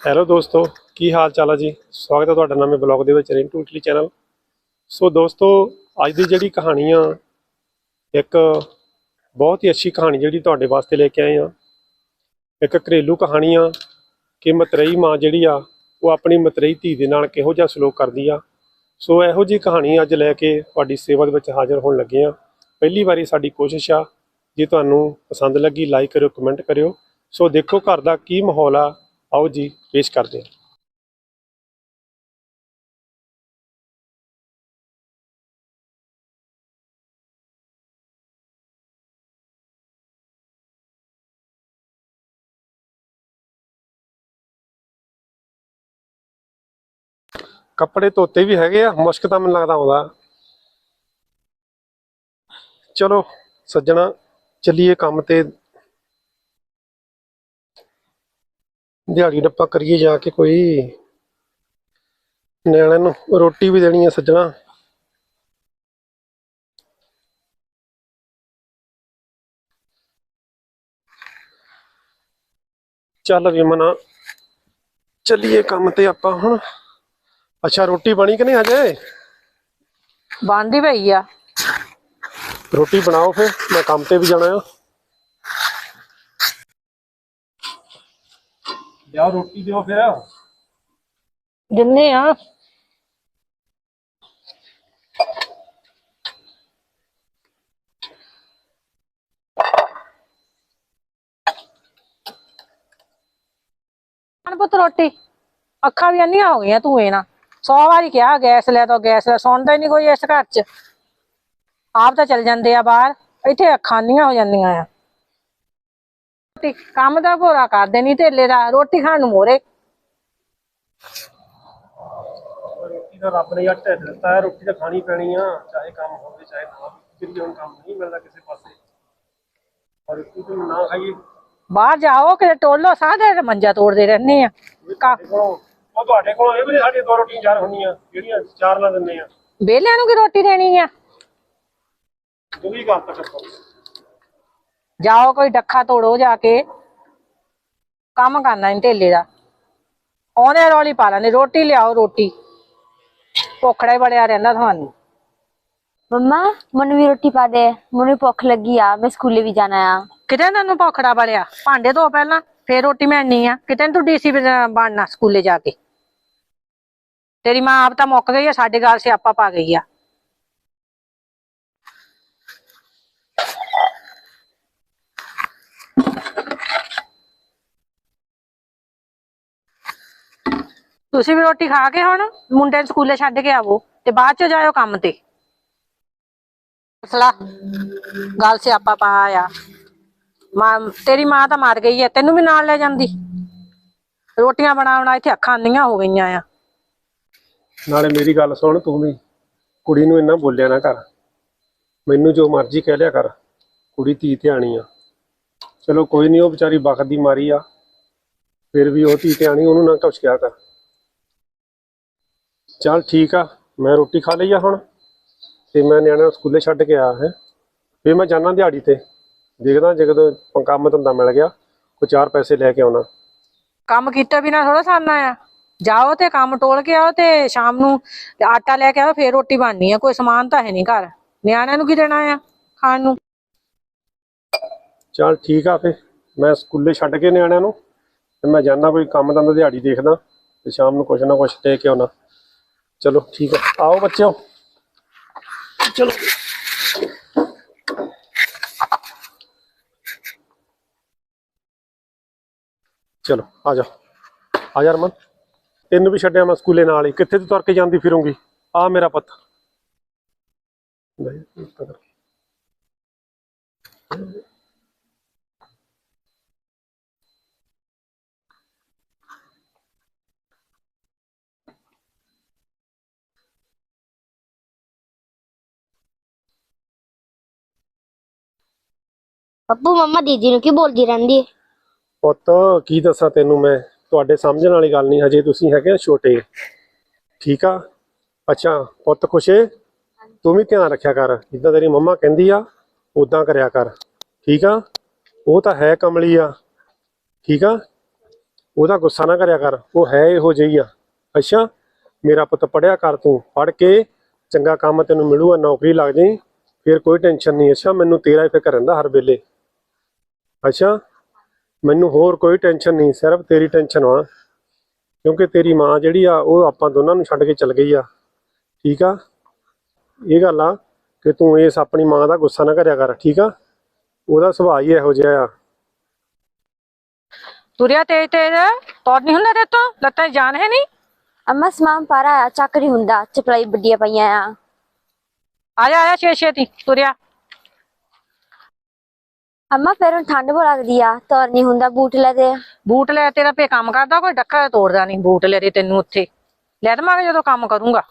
Hello ਦੋਸਤੋ, ਕੀ ਹਾਲ ਚਾਲ ਹੈ ਜੀ? ਸਵਾਗਤ ਹੈ ਤੁਹਾਡਾ ਨਵੇਂ ਬਲੌਗ ਦੇ ਵਿੱਚ ਰਿੰਟੂ ਇਟਲੀ ਚੈਨਲ ਸੋ ਦੋਸਤੋ, ਅੱਜ ਦੀ ਜਿਹੜੀ ਕਹਾਣੀ ਆ, ਇੱਕ ਬਹੁਤ ਹੀ ਅੱਛੀ ਕਹਾਣੀ ਜਿਹੜੀ ਤੁਹਾਡੇ ਵਾਸਤੇ ਲੈ ਕੇ ਆਏ ਆ। ਇੱਕ ਘਰੇਲੂ ਕਹਾਣੀ ਆ ਕਿ ਮਤਰੇਈ ਮਾਂ ਜਿਹੜੀ ਆ, ਉਹ ਆਪਣੀ ਮਤਰੇਈ ਧੀ ਦੇ ਨਾਲ ਕਿਹੋ ਜਿਹਾ ਸਲੂਕ ਕਰਦੀ ਆ। ਸੋ ਇਹੋ ਜੀ ਕਹਾਣੀ ਅੱਜ ਲੈ ਕੇ ਤੁਹਾਡੀ ਸੇਵਾ ਦੇ ਵਿੱਚ ਹਾਜ਼ਰ ਹੋਣ ਲੱਗੇ ਆ। ਪਹਿਲੀ ਵਾਰੀ ਸਾਡੀ ਕੋਸ਼ਿਸ਼ ਆ, ਜੇ ਤੁਹਾਨੂੰ ਪਸੰਦ ਲੱਗੀ ਲਾਈਕ ਕਰਿਓ ਕਮੈਂਟ ਕਰਿਓ। ਸੋ ਦੇਖੋ ਘਰ ਦਾ ਕੀ ਮਾਹੌਲ ਆ ਆਓ ਜੀ, ਪੇਸ਼ ਕਰਦੇ ਹਾਂ। ਕੱਪੜੇ ਧੋਤੇ ਵੀ ਹੈਗੇ ਆ, ਮੁਸ਼ਕ ਤਾਂ ਮੈਨੂੰ ਲੱਗਦਾ ਆਉਂਦਾ। ਚਲੋ, ਸੱਜਣਾ, ਚੱਲੀਏ ਕੰਮ ਤੇ। ਦਿਹਾੜੀ ਡੱਪਾ ਕਰੀਏ ਜਾ ਕੇ ਕੋਈ। ਨਿਆਣਿਆਂ ਨੂੰ ਰੋਟੀ ਵੀ ਦੇਣੀ ਹੈ ਸੱਜਣਾ। ਚੱਲ ਵਿਮਨਾ ਚੱਲੀਏ ਕੰਮ ਤੇ ਆਪਾਂ ਹੁਣ। ਅੱਛਾ ਰੋਟੀ ਬਣੀ ਕਿ ਨਹੀਂ ਹਜੇ? ਬੰਦੀ ਪਈ ਆ। ਰੋਟੀ ਬਣਾਓ ਫਿਰ ਮੈਂ ਕੰਮ ਤੇ ਵੀ ਜਾਣਾ ਆ। ਲਿਆ ਰੋਟੀ ਦਿਓ ਫਿਰ। ਦਿੰਨੇ ਆ। ਪੁੱਤ ਰੋਟੀ। ਅੱਖਾਂ ਵੀ ਅੰਨੀਆਂ ਹੋ ਗਈਆਂ ਤੂੰ ਇਹ ਨਾ। ਸੌ ਵਾਰੀ ਕਿਹਾ ਗੈਸ ਲੈ ਦੋ, ਗੈਸ ਲੈ ਸੁਣਦਾ ਹੀ ਨਹੀਂ ਕੋਈ ਇਸ ਘਰ 'ਚ। ਆਪ ਤਾਂ ਚਲ ਜਾਂਦੇ ਆ ਬਾਹਰ। ਇੱਥੇ ਅੱਖਾਂ ਅੰਨੀਆਂ ਹੋ ਜਾਂਦੀਆਂ ਆ। ਰੋਟੀ ਕੰਮ ਦਾ ਭੋਰਾ ਕਰਦੇ ਨਹੀਂ ਢੇਲੇ ਦਾ ਰੋਟੀ ਖਾਣ ਨੂੰ ਮੋਰੇ ਰੋਟੀ ਦਾ ਰੱਬ ਨੇ ਯਾਰ ਢਿੱਡ ਦਿੱਤਾ ਹੈ ਰੋਟੀ ਤਾਂ ਖਾਣੀ ਪੈਣੀ ਆ ਚਾਹੇ ਕੰਮ ਹੋਵੇ ਚਾਹੇ ਨਾ ਵੀ ਫਿਰ ਹੁਣ ਕੰਮ ਨਹੀਂ ਮਿਲਦਾ ਕਿਸੇ ਪਾਸੇ। ਔਰ ਰੋਟੀ ਤੋਂ ਨਾ ਖਾਈਏ। ਬਾਹਰ ਜਾਓ ਕਿਤੇ ਟੋਲੋ ਸਾਦੇ ਮੰਜਾ ਤੋੜਦੇ ਰਹਿੰਦੇ ਆ। ਕਾ ਤੁਹਾਡੇ ਕੋਲੋਂ ਉਹ ਤੁਹਾਡੇ ਕੋਲੋਂ ਇਹ ਵੀ ਨੀ ਸਾਡੀ ਦੋ ਰੋਟੀਆਂ ਚਾਰ ਹੁੰਦੀਆਂ ਜਿਹੜੀਆਂ ਚਾਰ ਨਾਲ ਦਿੰਦੇ ਆ। ਵਿਹਲਿਆਂ ਨੂੰ ਕੀ ਰੋਟੀ ਦੇਣੀ ਆ? ਤੂੰ ਵੀ ਗੱਲ ਤੱਕ ਜਾਓ ਕੋਈ ਡੱਖਾ ਤੋੜੋ ਜਾ ਕੇ। ਕੰਮ ਕਰਨਾ ਨਹੀਂ ਢੇਲੇ ਦਾ। ਆਉਂਦੇ ਰੌਲੀ ਪਾ ਲੈਂਦੇ ਰੋਟੀ ਲਿਆਓ ਰੋਟੀ। ਭੁੱਖੜਾ ਹੀ ਬੜਿਆ ਰਹਿੰਦਾ ਤੁਹਾਨੂੰ। ਮੰਮਾ ਮੈਨੂੰ ਵੀ ਰੋਟੀ ਪਾ ਦੇ। ਮੈਨੂੰ ਭੁੱਖ ਲੱਗੀ ਆ ਮੈਂ ਸਕੂਲੇ ਵੀ ਜਾਣਾ ਆ। ਕਿਤੇ ਤੈਨੂੰ ਭੁੱਖੜਾ ਬੜਿਆ। ਭਾਂਡੇ ਧੋ ਪਹਿਲਾਂ ਫੇਰ ਰੋਟੀ ਮਿਲਣੀ ਆ। ਕਿਤੇ ਤੂੰ ਡੀਸੀ ਬਣਨਾ ਸਕੂਲੇ ਜਾ ਕੇ। ਤੇਰੀ ਮਾਂ ਆਪ ਤਾਂ ਮੁੱਕ ਗਈ ਆ ਸਾਡੇ ਗੱਲ ਸਿਆਪਾ ਪਾ ਗਈ ਆ। ਤੁਸੀਂ ਵੀ ਰੋਟੀ ਖਾ ਕੇ ਹੁਣ ਮੁੰਡੇ ਨੂੰ ਸਕੂਲੇ ਛੱਡ ਕੇ ਆਵੋ ਤੇ ਬਾਅਦ ਚ ਜਾਇਓ ਕੰਮ ਤੇ। ਫਸਲਾ ਗੱਲ ਸਿਆਪਾ ਪਾ ਆ। ਮਾਂ, ਤੇਰੀ ਮਾਂ ਤਾਂ ਮਰ ਗਈ ਐ ਤੈਨੂੰ ਵੀ ਨਾਲ ਲੈ ਜਾਂਦੀ। ਰੋਟੀਆਂ ਬਣਾਉਣਾ ਇੱਥੇ ਅੱਖਾਂ ਅੰਨੀਆਂ ਹੋ ਗਈਆਂ ਆ। ਨਾਲੇ ਮੇਰੀ ਗੱਲ ਸੁਣ ਤੂੰ ਵੀ। ਕੁੜੀ ਨੂੰ ਇੰਨਾ ਬੋਲਿਆ ਨਾ ਕਰ। ਮੈਨੂੰ ਜੋ ਮਰਜ਼ੀ ਕਹਿ ਲਿਆ ਕਰ। ਕੁੜੀ ਧੀ ਧਿਆਣੀ ਆ। ਚਲੋ ਕੋਈ ਨਹੀਂ ਉਹ ਵਿਚਾਰੀ ਵਕਤ ਦੀ ਮਾਰੀ ਆ। ਫਿਰ ਵੀ ਉਹ ਧੀ ਧਿਆਣੀ, ਉਹਨੂੰ ਨਾ ਕੁਛ ਕਿਹਾ ਕਰ। ਚੱਲ ਠੀਕ ਆ ਮੈਂ ਰੋਟੀ ਖਾ ਲਈ ਆ ਹੁਣ ਤੇ ਮੈਂ ਨਿਆਣਿਆਂ ਨੂੰ ਸਕੂਲੇ ਛੱਡ ਕੇ ਆਇਆ ਹੈ। ਫਿਰ ਮੈਂ ਜਾਣਾ ਦਿਹਾੜੀ ਤੇ ਦੇਖਦਾ ਜੇ ਕਦੋਂ ਕੰਮ ਧੰਦਾ ਮਿਲ ਗਿਆ ਕੋਈ ਚਾਰ ਪੈਸੇ ਲੈ ਕੇ ਆਉਣਾ। ਕੰਮ ਕੀਤਾ ਬਿਨਾ ਥੋੜਾ ਸਰਨਾ ਆ। ਜਾਓ ਤੇ ਕੰਮ ਟੋਲ ਕੇ ਆਓ ਤੇ ਸ਼ਾਮ ਨੂੰ ਆਟਾ ਲੈ ਕੇ ਆਓ ਫੇਰ ਰੋਟੀ ਬਣਨੀ ਆ ਕੋਈ ਸਮਾਨ ਤਾਂ ਹੈ ਨਹੀਂ ਘਰ। ਨਿਆਣਿਆਂ ਨੂੰ ਕੀ ਦੇਣਾ ਆ ਖਾਣ ਨੂੰ? ਚੱਲ ਠੀਕ ਆ ਫੇ ਮੈਂ ਸਕੂਲੇ ਛੱਡ ਕੇ ਨਿਆਣਿਆਂ ਨੂੰ ਤੇ ਮੈਂ ਜਾਣਾ ਕੋਈ ਕੰਮ ਧੰਦਾ ਦਿਹਾੜੀ ਦੇਖਦਾ ਤੇ ਸ਼ਾਮ ਨੂੰ ਕੁਛ ਨਾ ਕੁਛ ਲੈ ਕੇ ਆਉਣਾ। ਚਲੋ ਠੀਕ ਆ। ਆਓ ਬੱਚਿਓ। ਚਲੋ। ਚਲੋ, ਆ ਜਾ ਆ ਜਾ ਰਮਨ। ਤੈਨੂੰ ਵੀ ਛੱਡਿਆ ਮੈਂ ਸਕੂਲੇ ਨਾਲ ਹੀ। ਕਿੱਥੇ ਤੂੰ ਤੁਰ ਕੇ ਜਾਂਦੀ ਫਿਰੂੰਗੀ? ਆ ਮੇਰਾ ਪੁੱਤ। ਲੈ ਇਸ ਤਰ੍ਹਾਂ ਪੱਪੂ, ਮੰਮਾ ਦੀਦੀ ਨੂੰ ਕੀ ਬੋਲਦੀ ਰਹਿੰਦੀ ਹੈ ਪੁੱਤ, ਕੀ ਦੱਸਾਂ ਤੈਨੂੰ ਮੈਂ? ਤੁਹਾਡੇ ਸਮਝਣ ਵਾਲੀ ਗੱਲ ਨਹੀਂ, ਹਜੇ ਤੁਸੀਂ ਹੈਗੇ ਛੋਟੇ। ਠੀਕ ਆ? ਅੱਛਾ, ਪੁੱਤ ਖੁਸ਼ੇ ਤੂੰ ਵੀ ਧਿਆਨ ਰੱਖਿਆ ਕਰ। ਜਿੱਦਾਂ ਤੇਰੀ ਮੰਮਾ ਕਹਿੰਦੀ ਆ ਉਦਾਂ ਕਰਿਆ ਕਰ। ਠੀਕ ਆ? ਉਹ ਤਾਂ ਹੈ ਕਮਲੀ ਆ। ਠੀਕ ਆ? ਉਹਦਾ ਗੁੱਸਾ ਨਾ ਕਰਿਆ ਕਰ। ਉਹ ਹੈ ਇਹੋ ਜਿਹੀ ਆ। ਅੱਛਾ, ਮੇਰਾ ਪੁੱਤ ਪੜਿਆ ਕਰ ਤੂੰ। ਪੜ ਕੇ ਚੰਗਾ ਕੰਮ ਤੈਨੂੰ ਮਿਲੂਗਾ, ਨੌਕਰੀ ਲੱਗ ਜਾਈ। ਫਿਰ ਕੋਈ ਟੈਨਸ਼ਨ ਨਹੀਂ। ਅੱਛਾ, ਮੈਨੂੰ ਤੇਰਾ ਹੀ ਫਿਕਰ ਰਹਿੰਦਾ ਹਰ ਵੇਲੇ। ਅੱਛਾ ਮੈਨੂੰ ਹੋਰ ਕੋਈ ਟੈਨਸ਼ਨ ਨਹੀਂ ਸਿਰਫ ਤੇਰੀ ਟੈਨਸ਼ਨ ਆ ਕਿਉਂਕਿ ਤੇਰੀ ਮਾਂ ਜਿਹੜੀ ਆ ਉਹ ਆਪਾਂ ਦੋਨਾਂ ਨੂੰ ਛੱਡ ਕੇ ਚਲ ਗਈ ਆ। ਠੀਕ ਆ? ਇਹ ਗੱਲ ਆ ਕਿ ਤੂੰ ਇਸ ਆਪਣੀ ਮਾਂ ਦਾ ਗੁੱਸਾ ਨਾ ਕਰਿਆ ਕਰ ਠੀਕ ਆ? ਉਹਦਾ ਸੁਭਾਅ ਹੀ ਇਹੋ ਜਿਹਾ ਆ। ਤੁਰਿਆ ਤੇਜ ਤੇਜ ਤੋੜ ਨਹੀਂ ਹੁੰਦਾ ਤੇ ਤੋਂ? ਲੱਤਾਂ 'ਚ ਜਾਨ ਹੈ ਨਹੀਂ? ਅੰਮਾ ਸਮਾਨ ਪਾਰਾ ਆ ਚੱਕ ਨਹੀਂ ਹੁੰਦਾ। ਚਪਲਾਈ ਵੱਡੀਆਂ ਪਈਆਂ ਆ। ਆ ਜਾ ਆ ਜਾ ਛੇ ਛੇਤੀ ਤੁਰਿਆ। ਅੰਮਾ, ਫਿਰ ਹੁਣ ਠੰਡ ਬਹੁਤ ਲੱਗਦੀ ਆ ਤੁਰ ਨਹੀਂ ਹੁੰਦਾ, ਬੂਟ ਲੈ ਦੇ ਬੂਟ ਲੈ ਤੇਰਾ ਪੇ ਕੰਮ ਕਰਦਾ, ਕੋਈ ਡੱਕਾ ਤੋੜਦਾ ਨਹੀਂ, ਬੂਟ ਲੈ ਦੇ ਤੈਨੂੰ ਉੱਥੇ। ਲੈ ਦਵਾਂਗੇ ਜਦੋਂ ਕੰਮ ਕਰੂੰਗਾ।